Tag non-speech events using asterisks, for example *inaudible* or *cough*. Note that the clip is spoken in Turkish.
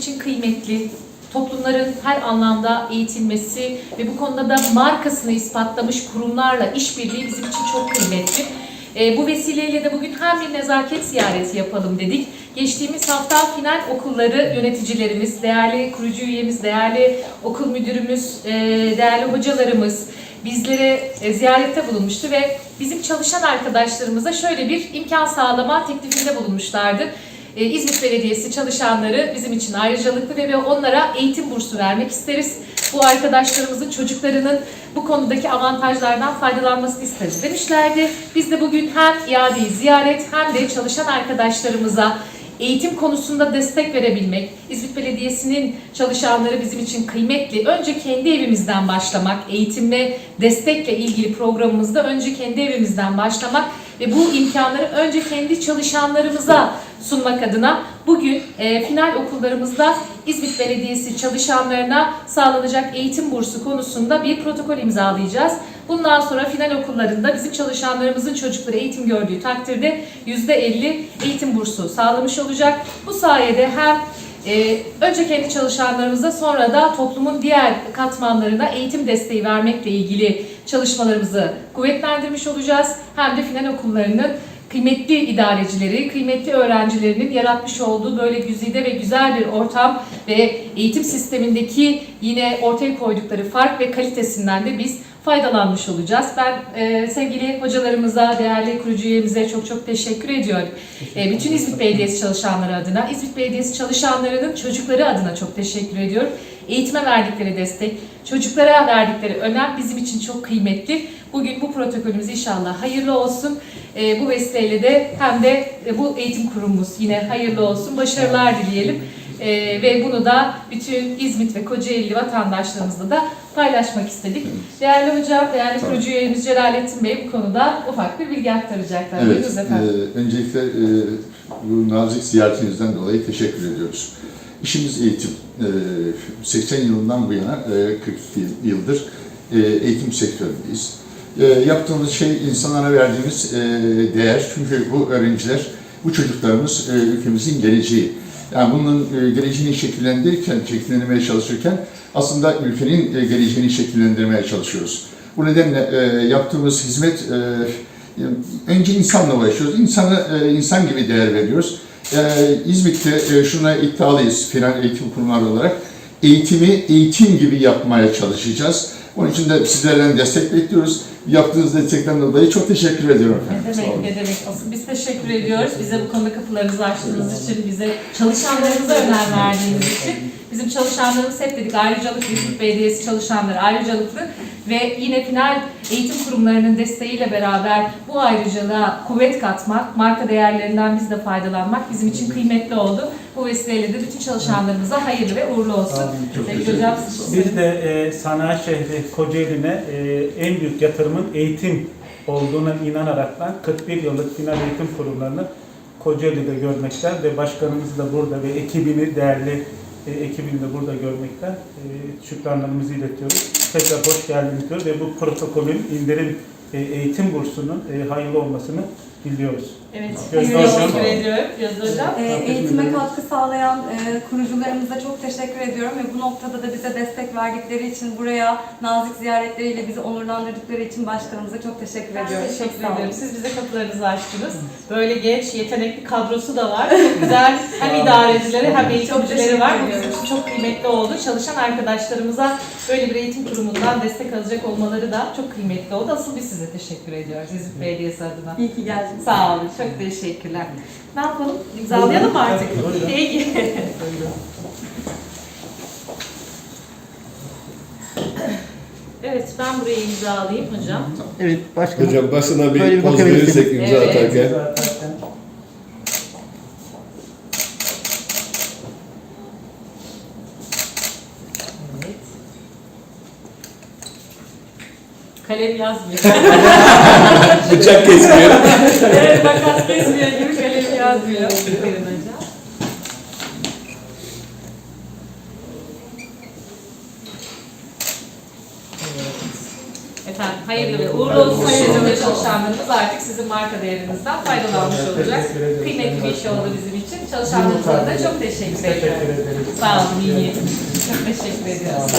için kıymetli, toplumların her anlamda eğitilmesi ve bu konuda da markasını ispatlamış kurumlarla işbirliği bizim için çok kıymetli. E, bu vesileyle de bugün hem bir nezaket ziyareti yapalım dedik. Geçtiğimiz hafta final okulları yöneticilerimiz, değerli kurucu üyemiz, değerli okul müdürümüz, e, değerli hocalarımız bizlere e, ziyarette bulunmuştu ve bizim çalışan arkadaşlarımıza şöyle bir imkan sağlama teklifinde bulunmuşlardı. E, İzmit Belediyesi çalışanları bizim için ayrıcalıklı ve onlara eğitim bursu vermek isteriz. Bu arkadaşlarımızın çocuklarının bu konudaki avantajlardan faydalanmasını isteriz demişlerdi. Biz de bugün hem iadeyi ziyaret hem de çalışan arkadaşlarımıza eğitim konusunda destek verebilmek, İzmit Belediyesi'nin çalışanları bizim için kıymetli. Önce kendi evimizden başlamak, eğitimle destekle ilgili programımızda önce kendi evimizden başlamak ve bu imkanları önce kendi çalışanlarımıza sunmak adına bugün e, final okullarımızda İzmit Belediyesi çalışanlarına sağlanacak eğitim bursu konusunda bir protokol imzalayacağız. Bundan sonra final okullarında bizim çalışanlarımızın çocukları eğitim gördüğü takdirde %50 eğitim bursu sağlamış olacak. Bu sayede hem ee, önce kendi çalışanlarımıza sonra da toplumun diğer katmanlarına eğitim desteği vermekle ilgili çalışmalarımızı kuvvetlendirmiş olacağız. Hem de final okullarının kıymetli idarecileri, kıymetli öğrencilerinin yaratmış olduğu böyle güzide ve güzel bir ortam ve eğitim sistemindeki yine ortaya koydukları fark ve kalitesinden de biz faydalanmış olacağız. Ben e, sevgili hocalarımıza, değerli kurucu üyemize çok çok teşekkür ediyorum. E, bütün İzmit Belediyesi çalışanları adına, İzmit Belediyesi çalışanlarının çocukları adına çok teşekkür ediyorum. Eğitime verdikleri destek, çocuklara verdikleri önem bizim için çok kıymetli. Bugün bu protokolümüz inşallah hayırlı olsun. E, bu vesileyle de hem de e, bu eğitim kurumumuz yine hayırlı olsun. Başarılar dileyelim. Ee, ve bunu da bütün İzmit ve Kocaeli vatandaşlarımızla da paylaşmak istedik. Değerli hocam, değerli kurucu üyemiz Celalettin Bey bu konuda ufak bir bilgi aktaracaklar. Evet, efendim. e, öncelikle e, bu nazik ziyaretinizden dolayı teşekkür ediyoruz. İşimiz eğitim. E, 80 yılından bu yana, e, 42 yıldır e, eğitim sektöründeyiz. E, yaptığımız şey insanlara verdiğimiz e, değer. Çünkü bu öğrenciler, bu çocuklarımız e, ülkemizin geleceği. Yani bunun e, geleceğini şekillendirirken, şekillendirmeye çalışırken aslında ülkenin e, geleceğini şekillendirmeye çalışıyoruz. Bu nedenle e, yaptığımız hizmet e, önce insanla uğraşıyoruz. İnsanı e, insan gibi değer veriyoruz. E, İzmit'te e, şuna iddialıyız final eğitim kurumları olarak. Eğitimi eğitim gibi yapmaya çalışacağız. Onun için de sizlerden destek bekliyoruz. Yaptığınız destekten dolayı çok teşekkür ediyorum. Ne Sağ demek, ne demek olsun. Biz teşekkür ediyoruz. Bize bu konuda kapılarınızı açtığınız için, bize çalışanlarımıza önem verdiğiniz için. Bizim çalışanlarımız hep dedik ayrıcalıklı, İzmit Belediyesi çalışanları ayrıcalıklı ve yine final eğitim kurumlarının desteğiyle beraber bu ayrıcalığa kuvvet katmak, marka değerlerinden biz de faydalanmak bizim için kıymetli oldu. Bu vesileyle de bütün çalışanlarımıza hayırlı ve uğurlu olsun. Teşekkür hocam, Biz de e, sanayi şehri Kocaeli'ne e, en büyük yatırımın eğitim olduğuna inanaraktan 41 yıllık final eğitim kurumlarını Kocaeli'de görmekten ve başkanımız da burada ve ekibini değerli e, ekibini de burada görmekten e, şükranlarımızı iletiyoruz. Tekrar hoş geldiniz diyor ve bu protokolün indirim e, eğitim bursunun e, hayırlı olmasını diliyoruz. Evet, Gözde teşekkür hocam. ediyorum. Gözde hocam. Ee, Teşekkür eğitime katkı sağlayan e, kurucularımıza çok teşekkür ediyorum ve bu noktada da bize destek verdikleri için buraya nazik ziyaretleriyle bizi onurlandırdıkları için başkanımıza çok teşekkür Ben ediyorum. teşekkür Çok ederim. Siz bize kapılarınızı açtınız. Böyle genç, yetenekli kadrosu da var. Çok güzel hem idarecileri hem eğitimcileri var. Bu bizim için çok kıymetli oldu. Çalışan arkadaşlarımıza böyle bir eğitim kurumundan destek alacak olmaları da çok kıymetli oldu. Asıl biz size teşekkür ediyoruz İzmit Belediyesi adına. İyi ki geldiniz. Sağ olun. Çok teşekkürler. Ne yapalım? İmzalayalım mı artık? Peki. Evet, ben buraya imzalayayım hocam. Evet başkanım. Hocam basına bir Böyle bir poz verirsek imza Evet. atarken. Zaten Evet. Kalem yazmıyor. *laughs* Bıçak kesmiyor. evet, makas kesmiyor gibi kalem yazmıyor. Buyurun hocam. Evet. Efendim hayırlı ve uğurlu olsun. Sizin de çalışanlarımız artık sizin marka değerinizden faydalanmış olacak. Kıymetli bir iş oldu bizim için. Çalışanlarımıza da çok teşekkür ederiz. Sağ olun, iyi niyetiniz için çok teşekkür ediyoruz.